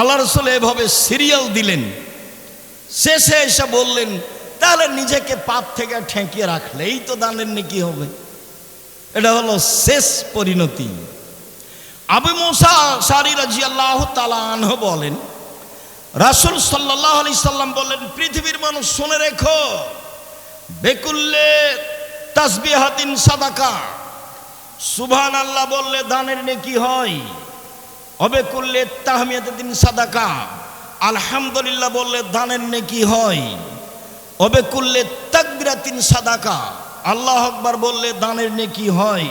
আল্লাহ রসুল এভাবে সিরিয়াল দিলেন। শেষে এসে বললেন, তাহলে নিজেকে পাপ থেকে ঠেকিয়ে রাখলেই তো দানের নাকি হবে। এটা হলো শেষ পরিণতি। আবু মুসা সারি রাজি আল্লাহ তালাহ বলেন, রাসুল সাল্লাহ আলি সাল্লাম বললেন পৃথিবীর মানুষ শুনে রেখো, বেকুল্লে তাসবি হাতিন সাদাকা। সুভান আল্লাহ বললে, দানের নেকি হয়। অবে করলে তাহমিয়াদিন সাদাকা। আলহামদুলিল্লাহ বললে দানের নেকি হয়। অবে করলে তাকবিরাতিন সাদাকা। আল্লাহ আকবার বললে দানের নেকি হয়।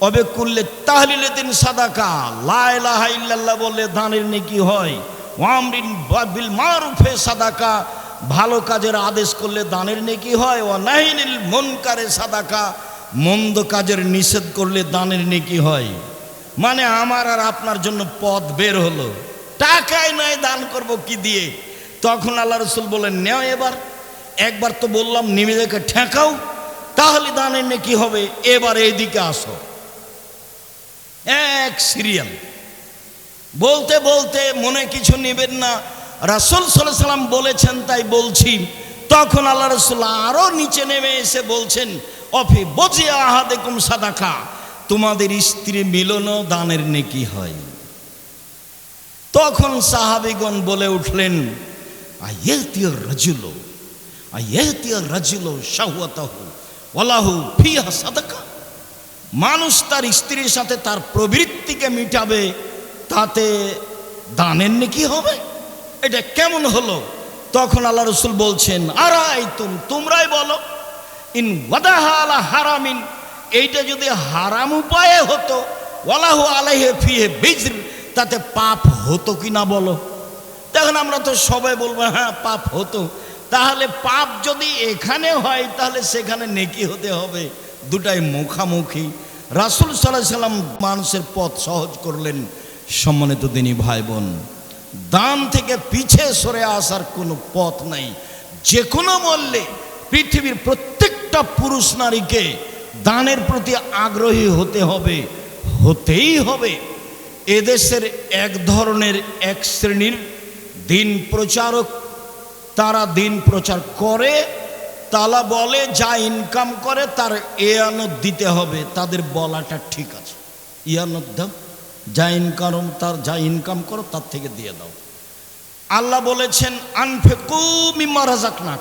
অবে করলে তাহলিলে দিন সাদাকা। লাইলাহা ইল্লাল্লাহ বললে দানের নেকি হয়। ওয়ামরিন বিল মারুফে সাদাকা। ভালো কাজের আদেশ করলে দানের নেকি হয়। ও নাহিনিল মনকারে সাদাকা। মন্দ কাজের নিষেধ করলে দানের নেকি হয়। মানে আমার আর আপনার জন্য পথ বের হলো। টাকায় নয়, দান করব কি দিয়ে? তখন আল্লাহ রসুল বলেন নেও এবার। একবার তো বললাম নিজেকে ঠেকাও, তাহলে দানের নেকি হবে? এবার এইদিকে আসো। এক সিরিয়াল। বলতে বলতে মনে কিছু নেবেন না। রাসুল সাল্লাহ সাল্লাম বলেছেন, তাই বলছি। তখন আল্লাহ রসুল আরও নিচে নেমে এসে বলছেন, অফি বজে আহাদেকুম সাদাকা। তোমাদের স্ত্রী মিলনও দানের নেকি হয়। তখন সাহাবিগণ বলে উঠলেন সাদাকা। মানুষ তার স্ত্রীর সাথে তার প্রবৃত্তিকে মিটাবে, তাতে দানের নাকি হবে? এটা কেমন হলো? তখন আল্লাহ রসুল বলছেন আরাই তুম তোমরাই বলো, ইন ওয়াদাহালা হারামিন এইটা যদি হারাম উপায়ে হতো, ওয়ালাহু আলাইহে ফিহে বিজর, তাতে পাপ হতো কি না বলো? দেখুন আমরা তো সবাই বলব হ্যাঁ পাপ হতো। তাহলে পাপ যদি এখানে হয়, তাহলে সেখানে নেকি হতে হবে। দুটাই মুখামুখি। রাসুল সাল্লাহ সাল্লাম মানুষের পথ সহজ করলেন সম্মানিত দিনী ভাই বোন দান থেকে পিছে সরে আসার কোনো পথ নাই। যে কোনো মূল্যে পৃথিবীর প্রত্যেকটা পুরুষ নারীকে দানের প্রতি আগ্রহী হতে হবে, হতেই হবে। এদেশের এক ধরনের এক শ্রেণির দিন প্রচারক, তারা দিন প্রচার করে, তালা বলে, যা ইনকাম করে, তার এয়ানত দিতে হবে। তাদের বলাটা ঠিক আছে। ইয়ানত দাও। যা ইনকাম তার যা ইনকাম করো, তার থেকে দিয়ে দাও। আল্লাহ বলেছেন, আনফেকু মিম্মা রাজাক না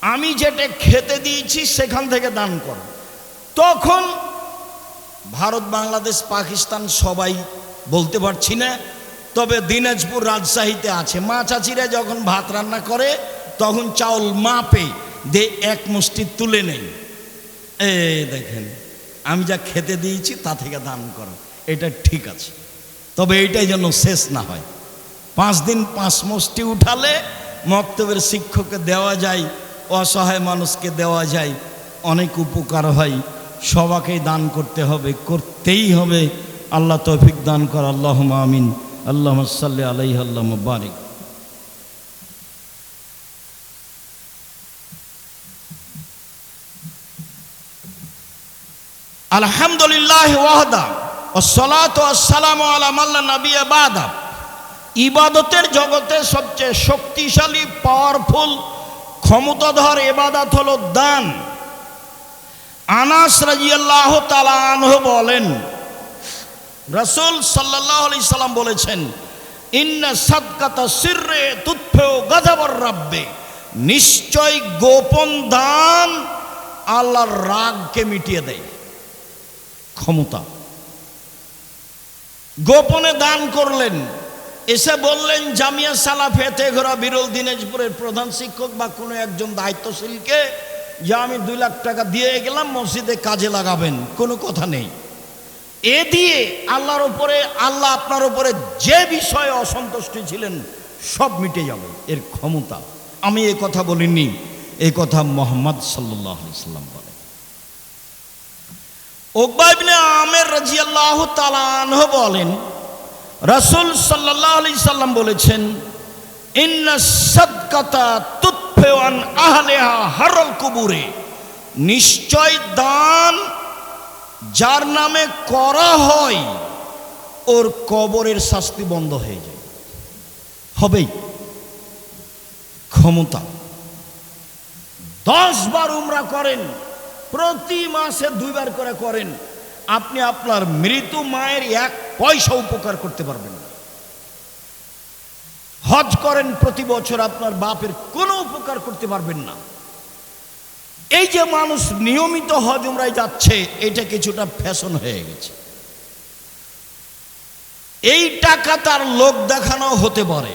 আমি যেটা খেতে দিয়েছি, সেখান থেকে দান করো। তখন ভারত, বাংলাদেশ, পাকিস্তান সবাই বলতে পারছি না। তবে দিনাজপুর রাজশাহীতে আছে। মা চাচিরা যখন ভাত রান্না করে, তখন চাউল মাপে দে এক মুষ্টি তুলে নেই। এ দেখেন, আমি যা খেতে দিয়েছি, তা থেকে দান করো। এটা ঠিক আছে। তবে এইটাই যেন শেষ না হয়। পাঁচ দিন পাঁচ মুষ্টি উঠালে মক্তবের শিক্ষককে দেওয়া যায়, অসহায় মানুষকে দেওয়া যায়, অনেক উপকার হয়। সবাকেই দান করতে হবে, করতেই হবে। আল্লাহ তৌফিক দান কর আল্লাহ আমিন। আল্লাহ সাল্লি আলাই আল্লাহ বারিক। আলহামদুলিল্লাহ ওয়াহদা ও আলামাল্লা নবী বাদা। ইবাদতের জগতে সবচেয়ে শক্তিশালী, পাওয়ারফুল, ক্ষমতাধর এবাদাত হলো দান। আনাস রাজিয়াল্লাহ তালানহ বলেন, রসুল সাল্লাহ আলি সাল্লাম বলেছেন, ইন্না সাদকাতা সিররে তুৎফেও গাজাবর রাব্বে। নিশ্চয় গোপন দান আল্লাহর রাগকে মিটিয়ে দেয়। ক্ষমতা। গোপনে দান করলেন। এসে বললেন, জামিয়া সালাফে তেঘরা বিরল দিনাজপুরের প্রধান শিক্ষক বা কোনো একজন দায়িত্বশীলকে যে আমি দুই লাখ টাকা দিয়ে গেলাম, মসজিদে কাজে লাগাবেন, কোনো কথা নেই। এ দিয়ে আল্লাহর উপরে, আল্লাহ আপনার উপরে যে বিষয়ে অসন্তুষ্ট ছিলেন, সব মিটে যাবে, এর ক্ষমতা। আমি এ কথা বলিনি এই কথা মোহাম্মদ সাল্লাম বলে। ওকবাইবনে আমের রাজিয়াল্লাহ তালানহ বলেন, রসুল সাল্লাহ আলি সাল্লাম বলেছেন ইন্না সদকাতা হারল কুবুরে। নিশ্চয় দান যার নামে করা হয়, ওর কবরের শাস্তি বন্ধ হয়ে যায়। হবেই। ক্ষমতা। দশ বার উমরা করেন, প্রতি মাসে দুইবার করে করেন, আপনি আপনার মৃত মায়ের এক পয়সা উপকার করতে পারবেন না। হজ করেন প্রতি বছর আপনার বাপের কোনো উপকার করতে পারবেন না। এই যে মানুষ নিয়মিত হজ উমরায় যাচ্ছে, এটা কিছুটা ফ্যাশন হয়ে গেছে। এই টাকা তার লোক দেখানো হতে পারে,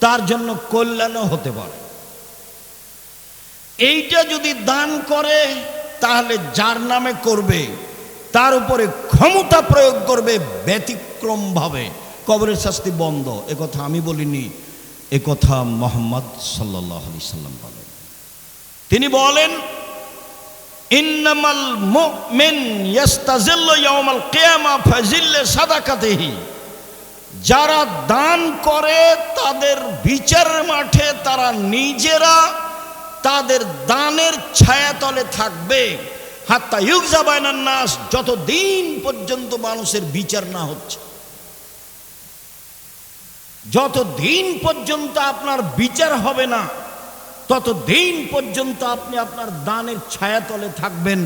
তার জন্য কল্যাণও হতে পারে। এইটা যদি দান করে, তাহলে যার নামে করবে, তার উপরে ক্ষমতা প্রয়োগ করবে ব্যতিক্রমভাবে কবরের শাস্তি বন্ধ। এ কথা আমি বলিনি, এ কথা মোহাম্মদ সাল্লাহ আলি সাল্লাম বলেন। তিনি বলেন যারা দান করে, তাদের বিচারের মাঠে তারা নিজেরা তাদের দানের ছায়াতলে থাকবে। হাত্তা ইউকজা বাইনান নাস যত দিন পর্যন্ত মানুষের বিচার না হচ্ছে। যত দিন পর্যন্ত আপনার বিচার হবে না তত দিন পর্যন্ত আপনি আপনার দানের ছায়াতলে থাকবেন।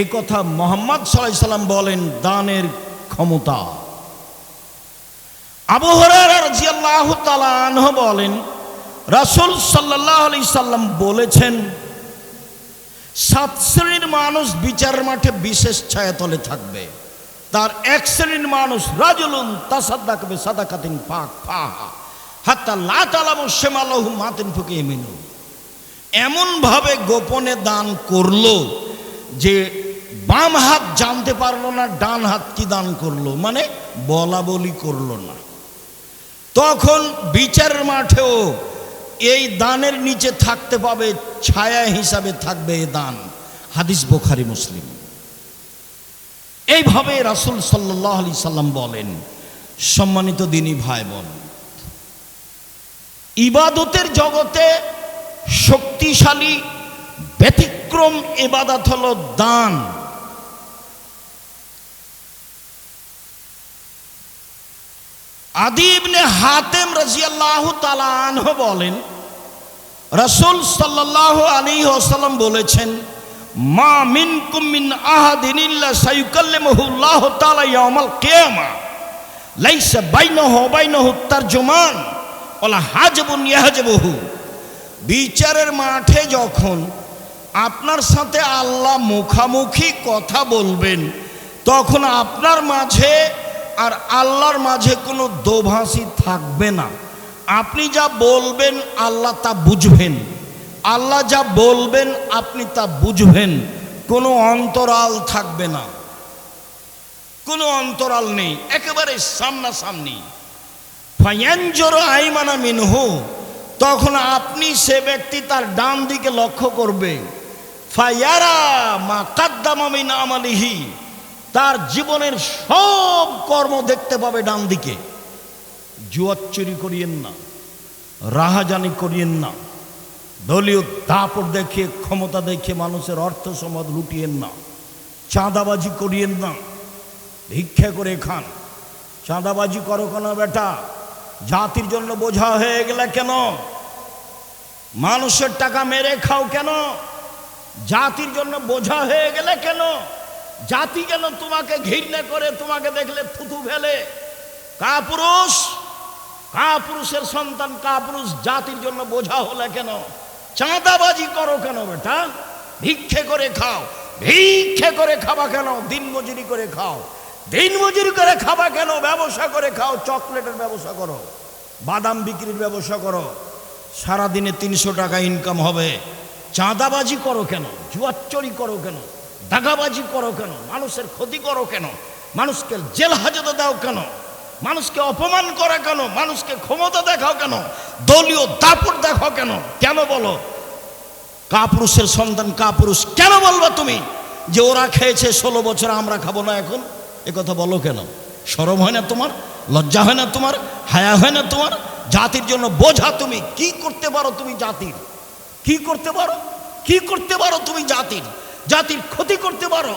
এই কথা মোহাম্মদ সাল্লাহ সাল্লাম বলেন, দানের ক্ষমতা। আবু হরাহ তালাহ বলেন, রাসুল সাল্লাহ আলি সাল্লাম বলেছেন, সাত শ্রেণির মানুষ বিচার মাঠে বিশেষ ছায়াতলে থাকবে। তার এক শ্রেণির মানুষ রাজুলুন তাসাদ্দাকবে সাদাকাতিন পাক পাহা হাত্তা লাতালামু শেমালহু মাতিন ফুকে এমিনু এমনভাবে গোপনে দান করল যে বাম হাত জানতে পারল না, ডান হাত কি দান করল? মানে বলা বলি করল না। তখন বিচারের মাঠেও এই দানের নিচে থাকতে পাবে, ছায়া হিসাবে থাকবে এ দান। হাদিস বোখারি মুসলিম। এইভাবে রাসুল সাল্লাহ আলি সাল্লাম বলেন, সম্মানিত দিনী ভাই বোন ইবাদতের জগতে শক্তিশালী, ব্যতিক্রম ইবাদত হল দান। আদিবনে হাতেম রাজিয়াল্লাহ তালাহ বলেন, রসুল সাল্লাহ আলী ওসাল্লাম বলেছেন মা মিন কুমিন আহাদিন ইল্লা সাইয়ুকাল্লিমুহুল্লাহ তাআলা ইয়াউমাল কিয়ামা। লাইসা বাইনাহু ওয়া বাইনাহু তারজুমান। ওয়ালা হাজবুন ইয়াহজবুহু। বিচারের মাঠে যখন আপনার সাথে আল্লাহ মুখামুখি কথা বলবেন, তখন আপনার মাঝে আর আল্লাহর মাঝে কোনো দোভাষী থাকবে না। আপনি যা বলবেন, আল্লাহ তা বুঝবেন। আল্লাহ যা বলবেন, আপনি তা বুঝবেন। কোনো অন্তরাল থাকবে না। কোনো অন্তরাল নেই, একেবারে সামনাসামনি। ফায়াঞ্জোর আইমানা মিনহু, তখন আপনি সে ব্যক্তি তার ডান দিকে লক্ষ্য করবে। ফায়ারা মা কাদ্দামিন আমালিহি, তার জীবনের সব কর্ম দেখতে পাবে ডান দিকে। জুয়ার চুরি করিয়েন না, রাহাজানি করিয়েন না। দলীয় দাপট দেখিয়ে, ক্ষমতা দেখিয়ে মানুষের অর্থ সম্পদ লুটিয়েন না। চাঁদাবাজি করিয়েন না। ভিক্ষা করে খান। চাঁদাবাজি করো কেন বেটা? জাতির জন্য বোঝা হয়ে গেলে কেন? মানুষের টাকা মেরে খাও কেন? জাতির জন্য বোঝা হয়ে গেলে কেন? জাতি কেন তোমাকে ঘৃণা করে, তোমাকে দেখলে থুতু ফেলে। কা পুরুষ কা পুরুষের সন্তান কা পুরুষ জাতির জন্য বোঝা হলে কেন? চাঁদাবাজি করো কেন বেটা? ভিক্ষে করে খাও। ভিক্ষে করে খাবা কেন? দিন মজুরি করে খাও। দিন মজুরি করে খাবা কেন? ব্যবসা করে খাও, চকলেটের ব্যবসা করো। বাদাম বিক্রির ব্যবসা করো। সারাদিনে তিনশো টাকা ইনকাম হবে। চাঁদাবাজি করো কেন? জুয়াচুরি করো কেন? দাগাবাজি করো কেন? মানুষের ক্ষতি করো কেন? মানুষকে জেল হাজতে দাও কেন? মানুষকে অপমান করা কেন? মানুষকে ক্ষমতা দেখাও কেন? দলীয় দাপট দেখাও কেন? কেন বলো? কাপুরুষের সন্তান কাপুরুষ, কেন বলবা তুমি যে ওরা খেয়েছে ষোলো বছর, আমরা খাব না এখন? এ কথা বলো কেন? সরম হয় না তোমার? লজ্জা হয় না তোমার? হায়া হয় না তোমার? জাতির জন্য বোঝা তুমি, কি করতে পারো তুমি জাতির? কি করতে পারো? কি করতে পারো তুমি জাতির? জাতির ক্ষতি করতে পারো?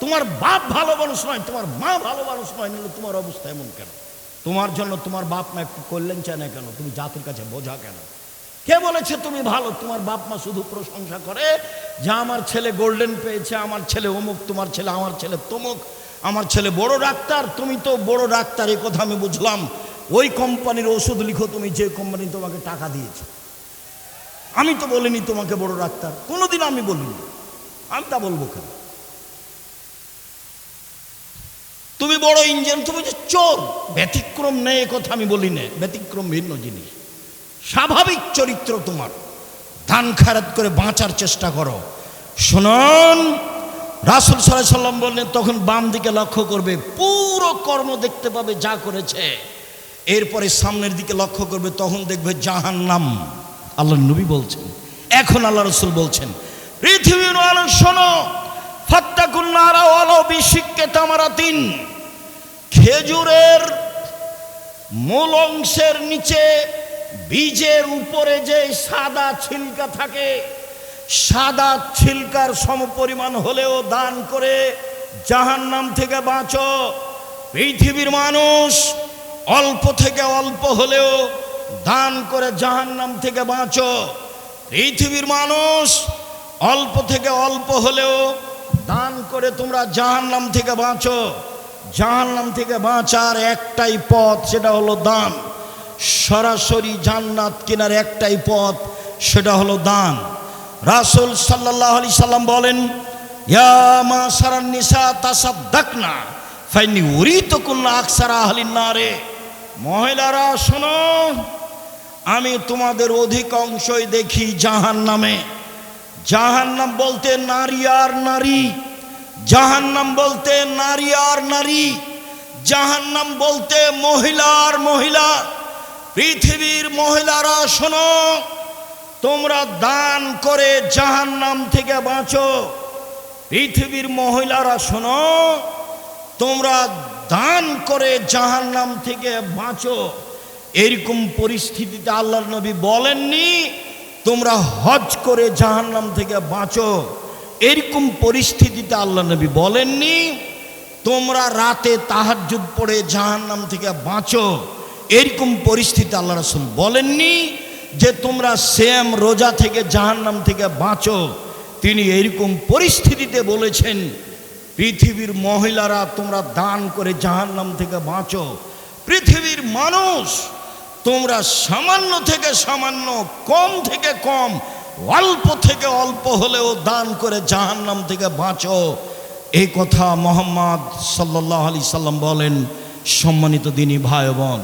তোমার বাপ ভালো মানুষ নয়, তোমার মা ভালো মানুষ নয় নিলে তোমার অবস্থা এমন কেন? তোমার জন্য তোমার বাপ মা একটু করলেন চায় না কেন? তুমি জাতির কাছে বোঝা কেন? কে বলেছে তুমি ভালো? তোমার বাপ মা শুধু প্রশংসা করে যে আমার ছেলে গোল্ডেন পেয়েছে, আমার ছেলে অমুক, তোমার ছেলে, আমার ছেলে তমুক, আমার ছেলে বড় ডাক্তার, তুমি তো বড় ডাক্তার এই কথা আমি বুঝলাম। ওই কোম্পানির ওষুধ লিখো তুমি, যে কোম্পানি তোমাকে টাকা দিয়েছে। আমি তো বলিনি তোমাকে বড় ডাক্তার কোনোদিন আমি বলিনি। আমি তা বলব কেন? তুমি বড় ইঞ্জিন, তুমি যে চোর। ব্যতিক্রম নেই কথা আমি বলি না। ব্যতিক্রম ভিন্ন জিনিস। স্বাভাবিক চরিত্র তোমার। ধান খারাত করে বাঁচার চেষ্টা করো। শুনুন, রাসুল সাল্লাহ সাল্লাম বললেন, তখন বাম দিকে লক্ষ্য করবে, পুরো কর্ম দেখতে পাবে যা করেছে। এরপরে সামনের দিকে লক্ষ্য করবে, তখন দেখবে জাহান নাম আল্লাহ নবী বলছেন, এখন আল্লাহ রসুল বলছেন, পৃথিবীর মানুষ শোনো ফাত্তাকুন্নারা ওয়ালো তামারা তামারাতিন। খেজুরের মূল অংশের নিচে বীজের উপরে যে সাদা ছিলকা থাকে, সাদা ছিলকার সমপরিমাণ হলেও দান করে জাহান নাম থেকে বাঁচো। পৃথিবীর মানুষ অল্প থেকে অল্প হলেও দান করে জাহান নাম থেকে বাঁচো। পৃথিবীর মানুষ অল্প থেকে অল্প হলেও দান করে তোমরা জাহান নাম থেকে বাঁচো। জাহান্নাম থেকে বাঁচার একটাই পথ, সেটা হলো দান। সরাসরি জান্নাত কেনার একটাই পথ, সেটা হলো দান। রাসুল সাল্লাহ আলি সাল্লাম বলেন, ইয়া মা সারান নিসা না ফাইনি উরি তো কুল্লা আকসারা আহলিন না রে মহিলারা, শোনো, আমি তোমাদের অধিকাংশই দেখি জাহান নামে জাহান্নাম বলতে নারী আর নারী। জাহান্নাম বলতে নারী আর নারী, জাহান্নাম বলতে মহিলা আর মহিলা। পৃথিবীর মহিলারা শোনো, তোমরা দান করে জাহান্নাম থেকে বাঁচো। পৃথিবীর মহিলারা শোনো, তোমরা দান করে জাহান্নাম থেকে বাঁচো। এরকম পরিস্থিতিতে আল্লাহর নবী বলেননি, তোমরা হজ করে জাহান্নাম থেকে বাঁচো। এরকম পরিস্থিতিতে আল্লাহ নবী বলেননি, তোমরা রাতে তাহাজ্জুদ পড়ে জাহান নাম থেকে বাঁচো। এরকম পরিস্থিতি আল্লাহ রসুল বলেননি যে, তোমরা সেম রোজা থেকে জাহান নাম থেকে বাঁচো। তিনি এরকম পরিস্থিতিতে বলেছেন, পৃথিবীর মহিলারা তোমরা দান করে জাহান নাম থেকে বাঁচো। পৃথিবীর মানুষ তোমরা সামান্য থেকে সামান্য, কম থেকে কম অল্প থেকে অল্প হলেও দান করে জাহান্নাম থেকে বাঁচো। এই কথা মোহাম্মদ সাল্লাহ আলি সাল্লাম বলেন সম্মানিত দিনী ভাই বোন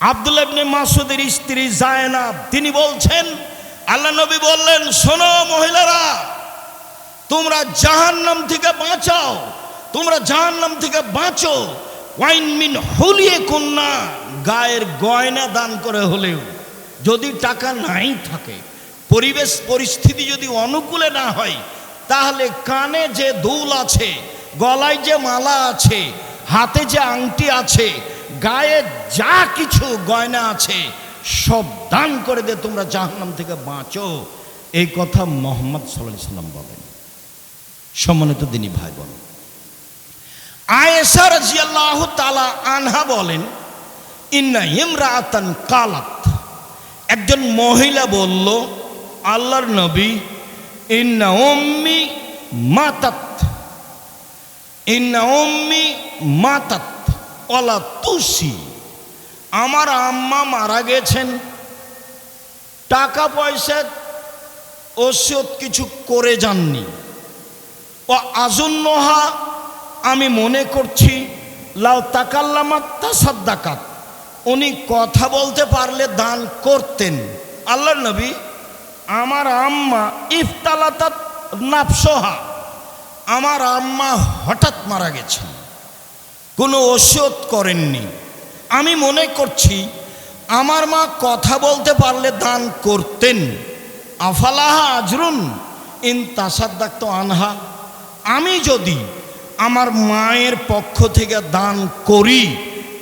আব্দুল মাসুদের স্ত্রী জায়নাব, তিনি বলছেন, আল্লাহ নবী বললেন, শোনো মহিলারা, তোমরা জাহান্নাম থেকে বাঁচাও, তোমরা জাহান্নাম থেকে বাঁচো। ওয়াইন মিন হলিয়ে কন্যা গায়ের গয়না দান করে হলেও যদি টাকা নাই থাকে পরিবেশ পরিস্থিতি যদি অনুকূলে না হয়, তাহলে কানে যে দুল আছে, গলায় যে মালা আছে, হাতে যে আংটি আছে, গায়ে যা কিছু গয়না আছে, সব দান করে দে, তোমরা জাহান্নাম থেকে বাঁচো। এই কথা মোহাম্মদ সাল্লাহ সাল্লাম বলেন। সম্মানিত দিনী ভাই বোন আয়েশা রাজিয়াল্লাহ তালা আনহা বলেন, ইন্না ইমরাতান কালাত। একজন মহিলা বলল আল্লাহর নবী, ইন্না উম্মি মাতাত, ইন্না উম্মি মাতাত ওলা তুসি। আমার আম্মা মারা গেছেন। টাকা পয়সা ওষুধ কিছু করে যাননি। ও আজন্নহা আমি মনে করছি, লাউ তাকাল্লামাত সাদ্দাকাত উনি কথা বলতে পারলে দান করতেন। আল্লাহ নবী আমার আম্মা ইফতালাতাত নাফসোহা। আমার আম্মা হঠাৎ মারা গেছেন। কোনো ওষুধ করেননি। আমি মনে করছি, আমার মা কথা বলতে পারলে দান করতেন। আফালাহা আজরুন ইন তাসাদ্দাক্ত আনহা। আমি যদি আমার মায়ের পক্ষ থেকে দান করি,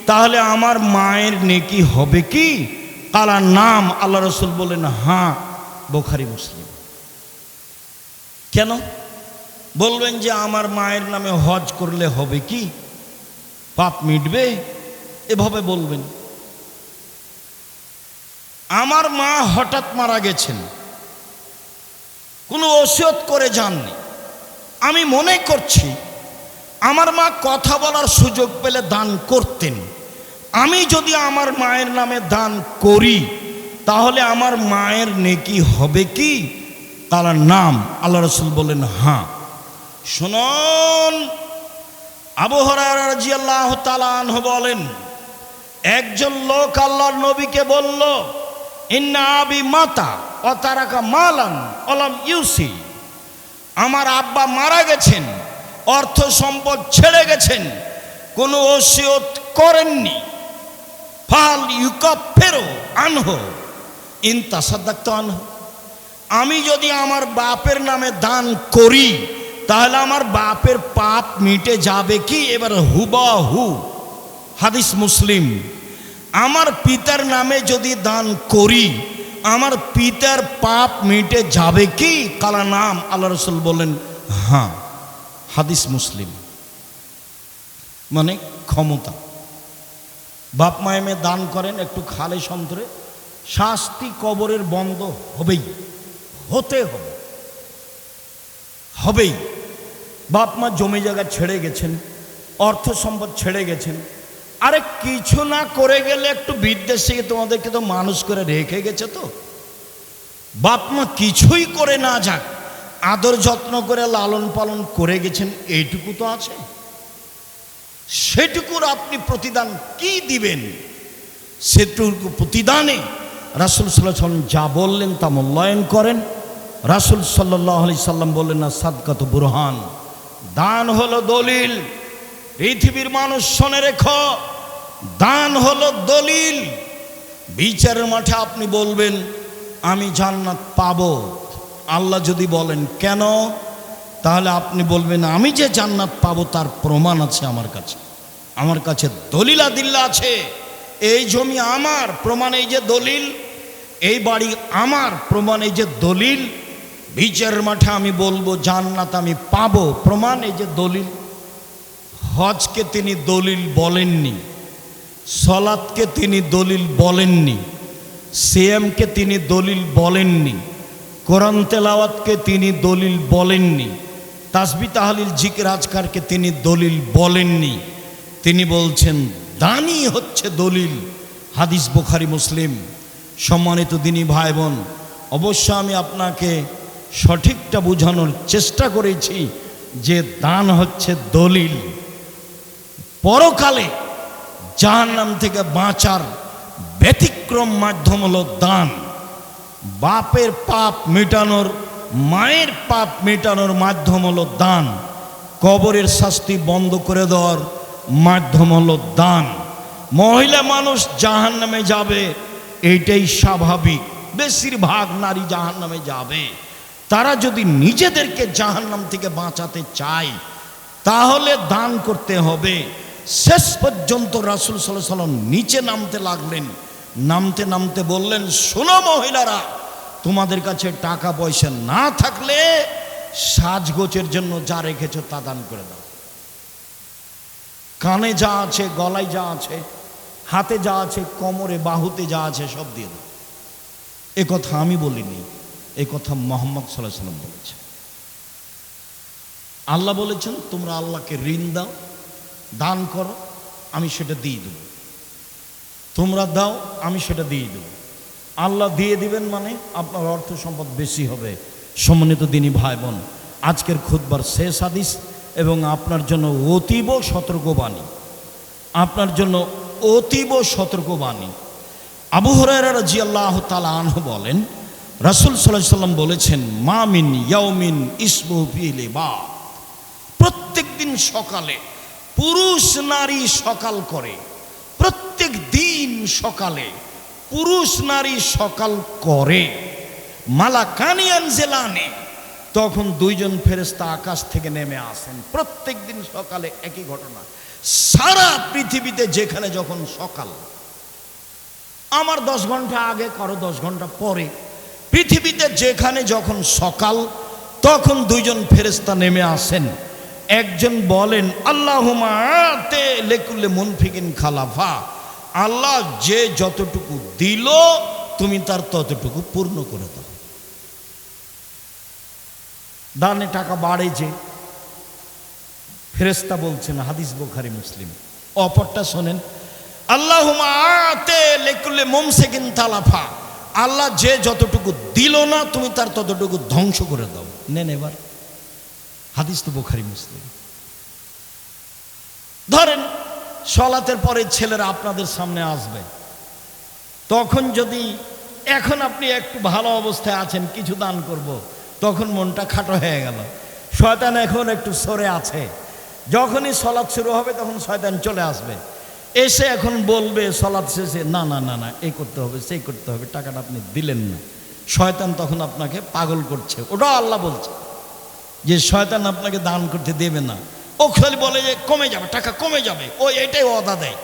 তাহলে আমার মায়ের নেকি হবে কি? কালার নাম আল্লাহ রসুল বলেন হ্যাঁ বোখারি মুসলিম। কেন? বলবেন যে আমার মায়ের নামে হজ করলে হবে কি? পাপ মিটবে? এভাবে বলবেন। আমার মা হঠাৎ মারা গেছেন। কোনো ওসিয়ত করে যাননি। আমি মনে করছি, আমার মা কথা বলার সুযোগ পেলে দান করতেন। আমি যদি আমার মায়ের নামে দান করি তাহলে আমার মায়ের নেকি হবে কি? তার নাম আল্লাহ রসুল বলেন হ্যাঁ। শুনুন আবহরাজি তালান বলেন, একজন লোক আল্লাহর নবীকে বলল, ইন্না আবি মাতা অতারাকা মালান অলাম ইউসি। আমার আব্বা মারা গেছেন, অর্থ সম্পদ ছেড়ে গেছেন, কোনো ওসিয়ত করেননি। ফাল ইউকপ ফেরো আনহ। ইনতা সাদ্দাক্ত আনহ। আমি যদি আমার বাপের নামে দান করি, তাহলে আমার বাপের পাপ মিটে যাবে কি? এবার হুবা হু হাদিস মুসলিম। আমার পিতার নামে যদি দান করি, আমার পিতার পাপ মিটে যাবে কি? কালা নাম আল্লাহ রসুল বলেন হ্যাঁ হাদিস মুসলিম। মানে ক্ষমতা। বাপ মায়েমে দান করেন একটু খালে সন্তরে। শাস্তি কবরের বন্ধ হবেই, হতে হবে, হবেই। বাপ মা জমি জায়গা ছেড়ে গেছেন, অর্থ সম্পদ ছেড়ে গেছেন। আরে কিছু না করে গেলে একটু বিদ্বেষ থেকে তোমাদেরকে তো মানুষ করে রেখে গেছে তো। বাপ মা কিছুই করে না যাক, আদর যত্ন করে লালন পালন করে গেছেন, এইটুকু তো আছে। সেটুকুর আপনি প্রতিদান কি দিবেন? সেটুকু প্রতিদানে রাসুল সাল্লাহ সাল্লাম যা বললেন তা মূল্যায়ন করেন। রাসুল সাল্লাহ আলি সাল্লাম বললেন, না, সাদকাত বুরহান। দান হলো দলিল। পৃথিবীর মানুষ শোনে রেখো, দান হলো দলিল। বিচারের মাঠে আপনি বলবেন, আমি জান্নাত পাব। আল্লাহ যদি বলেন, কেন? তাহলে আপনি বলবেন, আমি যে জান্নাত পাবো তার প্রমাণ আছে আমার কাছে। আমার কাছে দলিল আদিল্লা আছে। এই জমি আমার, প্রমাণ এই যে দলিল। এই বাড়ি আমার প্রমাণ এই যে দলিল, বিচারের মাঠে আমি বলব, জান্নাত আমি পাবো, প্রমাণ এই যে দলিল। হজকে তিনি দলিল বলেননি, সলাৎকে তিনি দলিল বলেননি, সিএমকে তিনি দলিল বলেননি, কোরআন তেলাওয়াতকে তিনি দলিল বলেননি তাসবি তাহলিল জিকির আজকারকে তিনি দলিল বলেননি। তিনি বলছেন দানই হচ্ছে দলিল। হাদিস বুখারি, মুসলিম। সম্মানিত দিনী ভাই বোন অবশ্য আমি আপনাকে সঠিকটা বোঝানোর চেষ্টা করেছি যে দান হচ্ছে দলিল। পরকালে জাহান্নাম থেকে বাঁচার ব্যতিক্রম মাধ্যম হলো দান। বাপের পাপ মেটানোর, মায়ের পাপ মেটানোর মাধ্যম হলো দান। কবরের শাস্তি বন্ধ করে দেওয়ার মাধ্যম হলো দান। মহিলা মানুষ জাহান নামে যাবে এইটাই স্বাভাবিক। বেশিরভাগ নারী জাহান নামে যাবে। তারা যদি নিজেদেরকে জাহান্নাম থেকে বাঁচাতে চায়, তাহলে দান করতে হবে। শেষ পর্যন্ত রাসুল সাল্লাহ সাল্লাম নিচে নামতে লাগলেন। নামতে নামতে বললেন, শোনো মহিলারা, তোমাদের কাছে টাকা পয়সা না থাকলে সাজগোচের জন্য যা রেখেছো তা দান করে দাও। কানে যা আছে, গলায় যা আছে হাতে যা আছে, কোমরে, বাহুতে যা আছে, সব দিয়ে দাও। এ কথা আমি বলিনি, এ কথা মোহাম্মদ সাল্লাহ সাল্লাম বলেছে। আল্লাহ বলেছেন, তোমরা আল্লাহকে ঋণ দাও, দান করো, আমি সেটা দিয়ে দেবো। তোমরা দাও, আমি সেটা দিয়ে দেবো। আল্লাহ দিয়ে দিবেন মানে আপনার অর্থ সম্পদ বেশি হবে। সম্মানিত দিনী ভাই বোন আজকের খুদবার শেষ হাদিস এবং আপনার জন্য অতীব সতর্কবাণী আপনার জন্য অতীব সতর্কবাণী। আবু হরারা জি আল্লাহ তালা বলেন, রাসুল সাল্লাহ সাল্লাম বলেছেন মামিন ইয়াউমিন ইসমুফিলে বা প্রত্যেক দিন সকালে পুরুষ নারী সকাল করে প্রত্যেক দিন সকালে পুরুষ নারী সকাল করে। মালা কানিয়ান জেলানে তখন দুইজন ফেরেস্তা আকাশ থেকে নেমে আসেন। প্রত্যেক দিন সকালে একই ঘটনা। সারা পৃথিবীতে যেখানে যখন সকাল, আমার দশ ঘণ্টা আগে, কারও দশ ঘণ্টা পরে, পৃথিবীতে যেখানে যখন সকাল, তখন দুইজন ফেরেস্তা নেমে আসেন। একজন বলেন আল্লাহ লেকুল্লে মুনফিকিন খালাফা। আল্লাহ যে যতটুকু দিল, তুমি তার ততটুকু পূর্ণ করে দাও। দানে টাকা বাড়েছে ফেরেস্তা বলছেন, হাদিস বোখারি, মুসলিম। অপরটা শোনেন আল্লাহ আল্লাহ যে যতটুকু দিল না, তুমি তার ততটুকু ধ্বংস করে দাও। নেন এবার। হাদিস তো বোখারি, মুসলিম। ধরেন, সলাতের পরে ছেলেরা আপনাদের সামনে আসবে। তখন যদি এখন আপনি একটু ভালো অবস্থায় আছেন, কিছু দান করব। তখন মনটা খাটো হয়ে গেল। শয়তান এখন একটু সরে আছে। যখনই সলাৎ শুরু হবে, তখন শয়তান চলে আসবে। এসে এখন বলবে, সলাৎ শেষে, না না না না, এই করতে হবে, সেই করতে হবে, টাকাটা আপনি দিলেন না। শয়তান তখন আপনাকে পাগল করছে। ওটাও আল্লাহ বলছে যে, শয়তান আপনাকে দান করতে দেবে না। ও খালি বলে যে, কমে যাবে, টাকা কমে যাবে। ও এটাই অদা দেয়।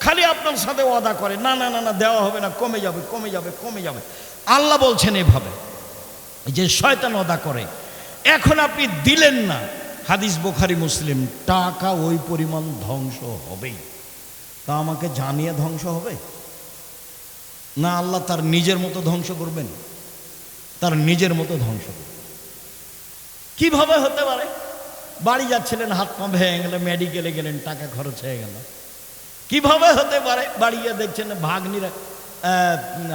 খালি আপনার সাথে অদা করে, না না না না, দেওয়া হবে না, কমে যাবে কমে যাবে কমে যাবে। আল্লাহ বলছেন এভাবে যে, শয়তান অদা করে, এখন আপনি দিলেন না হাদিস বোখারি, মুসলিম, টাকা ওই পরিমাণ ধ্বংস হবেই। তা আমাকে জানিয়ে ধ্বংস হবে? না আল্লাহ তার নিজের মতো ধ্বংস করবেন? তার নিজের মতো ধ্বংস করবেন। কীভাবে হতে পারে? বাড়ি যাচ্ছিলেন, হাত পা ভেঙে গেলে, মেডিকেলে গেলেন, টাকা খরচ হয়ে গেল। কীভাবে হতে পারে? বাড়ি গিয়ে দেখছেন ভাগ্নিরা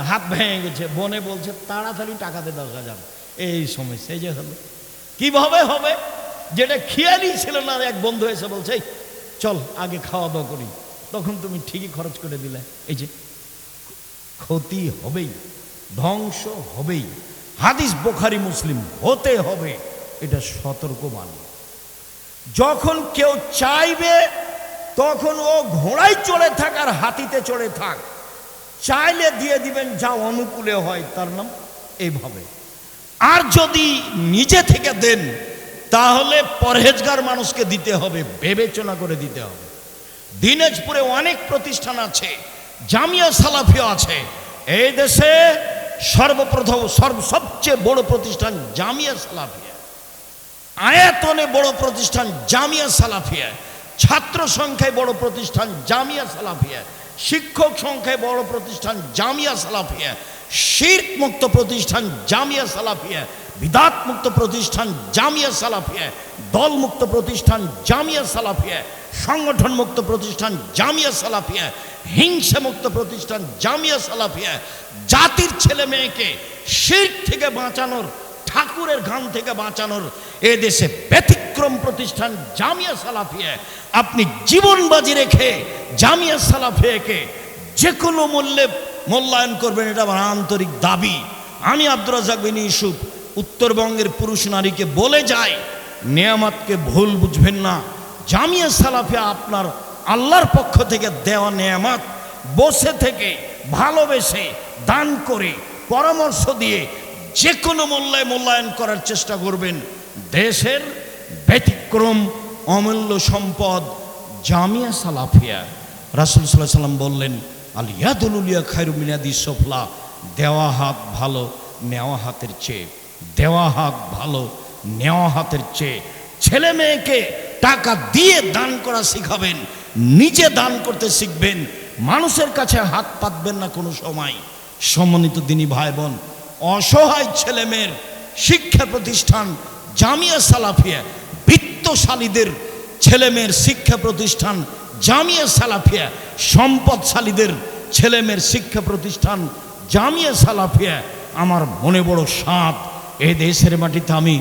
হাত ভেঙে গেছে, বনে বলছে, তাড়াতাড়ি টাকা দে, দশ হাজার। এই সমস্যা এই যে হলো। কীভাবে হবে? যেটা খেয়ালই ছিল না, এক বন্ধু এসে বলছে চল, আগে খাওয়া দাওয়া করি। তখন তুমি ঠিকই খরচ করে দিলে। এই যে, ক্ষতি হবেই, ধ্বংস হবেই। হাদিস বোখারি মুসলিম, হতে হবে। এটা সতর্কবাণী। যখন কেউ চাইবে, তখন ও ঘোড়ায় চড়ে থাক আর হাতিতে চড়ে থাক। চাইলে দিয়ে দিবেন, যা অনুকূলে হয়, তার নাম এইভাবে আর যদি নিজে থেকে দেন তাহলে পরহেজগার মানুষকে দিতে হবে, বিবেচনা করে দিতে হবে। দিনাজপুরে অনেক প্রতিষ্ঠান আছে, জামিয়া সালাফিও আছে। এই দেশে সর্বপ্রথম, সর্ব, সবচেয়ে বড় প্রতিষ্ঠান জামিয়া সালাফিয়া। আয়াতনে বড় প্রতিষ্ঠান জামিয়া সালাফিয়া। ছাত্র সংখ্যায় বড় প্রতিষ্ঠান জামিয়া সালাফিয়া। শিক্ষক সংখ্যায় বড় প্রতিষ্ঠান জামিয়া সালাফিয়া। শির্ক মুক্ত প্রতিষ্ঠান জামিয়া সালাফিয়া। বিদাত মুক্ত প্রতিষ্ঠান জামিয়া সালাফিয়া দল মুক্ত প্রতিষ্ঠান জামিয়া সালাফিয়া সংগঠন মুক্ত প্রতিষ্ঠান জামিয়া সালাফিয়া হিংসা মুক্ত প্রতিষ্ঠান জামিয়া সালাফিয়া, জাতির ছেলে মেয়েকে শির্ক থেকে বাঁচানোর, ঠাকুরের ঘাম থেকে বাঁচানোর এ দেশে ব্যতিক্রম প্রতিষ্ঠান জামিয়া সালাফিয়া। আপনি জীবন বাজি রেখে জামিয়া সালাফিয়াকে যে কোনো মূল্যে মূল্যায়ন করবেন, এটা আমার আন্তরিক দাবি। আমি আব্দুর রাজাক বিন ইউসুফ উত্তরবঙ্গের পুরুষ নারীকে বলে যায়, নেয়ামাতকে ভুল বুঝবেন না। জামিয়া সালাফিয়া আপনার আল্লাহর পক্ষ থেকে দেওয়া নেয়ামাত, বসে থেকে ভালোবেসে দান করে পরামর্শ দিয়ে যে কোনো মূল্যায় মূল্যায়ন করার চেষ্টা করবেন। দেশের ব্যতিক্রম অমূল্য সম্পদ জামিয়া সালাফিয়া। রাসুল সাল্লাহ সাল্লাম বললেন আল ইয়াদুলিয়া খায়রু মিনাদি সফলা। দেওয়া হাত ভালো, নেওয়া হাতের চেয়ে। দেওয়া হাত ভালো, নেওয়া হাতের চেয়ে ছেলে মেয়েকে টাকা দিয়ে দান করা শিখাবেন, নিজে দান করতে শিখবেন, মানুষের কাছে হাত পাতবেন না কোনো সময়। সম্মানিত দিনী ভাই বোন অসহায় ছেলে মেয়ের শিক্ষা প্রতিষ্ঠান জামিয়া সালাফিয়া, বিত্তশালীদের ছেলে মেয়ের শিক্ষা প্রতিষ্ঠান জামিয়া সালাফিয়া, সম্পদশালীদের ছেলে মেয়ের শিক্ষা প্রতিষ্ঠান জামিয়া সালাফিয়া, আমার মনে বড় সাপ। এ দেশের মাটিতে আমি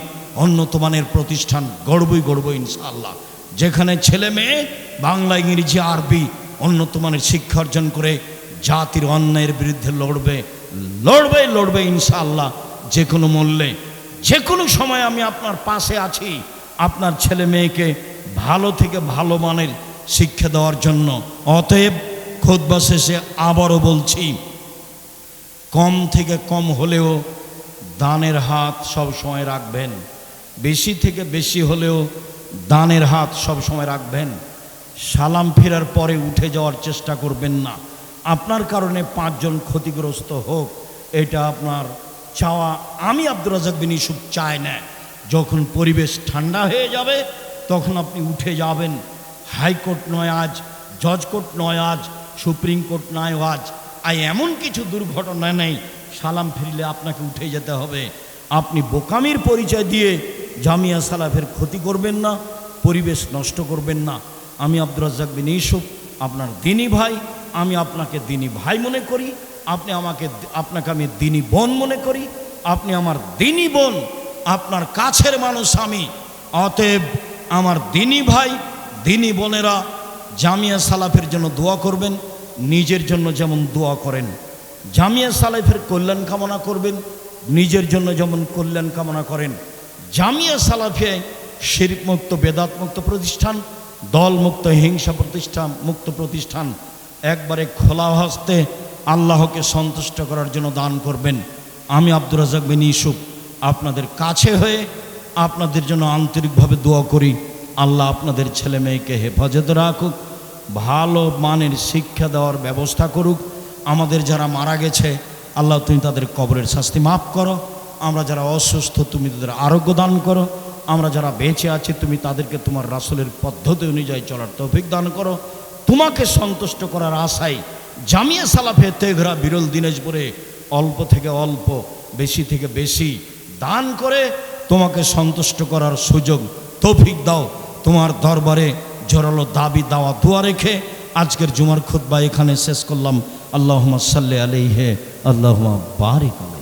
উন্নত মানের প্রতিষ্ঠান গড়বই গড়ব ইনশাআল্লাহ। যেখানে ছেলে মেয়ে বাংলা ইংরেজি, আরবি উন্নত মানের শিক্ষা অর্জন করে জাতির অন্যায়ের বিরুদ্ধে লড়বে লড়বে লড়বে ইনশাআল্লাহ। যে কোনো মূল্যে যে কোনো সময় আমি আপনার পাশে আছি, আপনার ছেলে মেয়েকে ভালো থেকে ভালো মানের শিক্ষা দেওয়ার জন্য। অতএব খোদবা শেষে আবারও বলছি, কম থেকে কম হলেও দানের হাত সব সময় রাখবেন। বেশি থেকে বেশি হলেও দানের হাত সব সময় রাখবেন। সালাম ফেরার পরে উঠে যাওয়ার চেষ্টা করবেন না। আপনার কারণে পাঁচজন ক্ষতিগ্রস্ত হোক, এটা আপনার চাওয়া। আমি আব্দুর রাজাক বিন ইসুফ চাই না। যখন পরিবেশ ঠান্ডা হয়ে যাবে, তখন আপনি উঠে যাবেন। হাইকোর্ট নয় আজ জজ কোর্ট নয় আজ, সুপ্রিম কোর্ট নাই আজ। আই এমন কিছু দুর্ঘটনা নেই সালাম ফিরলে আপনাকে উঠে যেতে হবে। আপনি বোকামির পরিচয় দিয়ে জামিয়া সালাফের ক্ষতি করবেন না, পরিবেশ নষ্ট করবেন না। আমি আব্দুর রাজ্জাক বিন ইউসুফ, আপনার দিনী ভাই, আমি আপনাকে দিনী ভাই মনে করি, আপনি আমাকে আপনাকে আমি দিনী বোন মনে করি, আপনি আমার দিনী বোন, আপনার কাছের মানুষ আমি। অতএব আমার দিনী ভাই, দিনী বোনেরা জামিয়া সালাফের জন্য দোয়া করবেন, নিজের জন্য যেমন দোয়া করেন। জামিয়া সালাফের কল্যাণ কামনা করবেন, নিজের জন্য যেমন কল্যাণ কামনা করেন। জামিয়া সালাফে শিরিক মুক্ত বেদাত মুক্ত প্রতিষ্ঠান দল মুক্ত হিংসা প্রতিষ্ঠান, মুক্ত প্রতিষ্ঠান। একবারে খোলা হস্তে আল্লাহকে সন্তুষ্ট করার জন্য দান করবেন। আমি আব্দুর রাজাক বিন ইউসুফ, আপনাদের কাছে হয়ে আপনাদের জন্য আন্তরিকভাবে দোয়া করি। আল্লাহ আপনাদের ছেলে মেয়েকে হেফাজতে রাখুক, ভালো মানের শিক্ষা দেওয়ার ব্যবস্থা করুক। আমাদের যারা মারা গেছে, আল্লাহ তুমি তাদের কবরের শাস্তি মাফ করো। আমরা যারা অসুস্থ, তুমি তাদের আরোগ্য দান করো। আমরা যারা বেঁচে আছি, তুমি তাদেরকে তোমার রাসুলের পদ্ধতি অনুযায়ী চলার তৌফিক দান করো। তোমাকে সন্তুষ্ট করার আশায় জামিয়া সালাফে তেঘরা বিরল দিনাজপুরে অল্প থেকে অল্প, বেশি থেকে বেশি দান করে তোমাকে সন্তুষ্ট করার সুযোগ, তৌফিক দাও। তোমার দরবারে জোরালো দাবি, দাওয়া, দোয়া রেখে আজকের জুমার খুতবা এখানে শেষ করলাম। আল্লাহ সাল্লি আলাইহে আল্লাহ বারিক আলাইহি।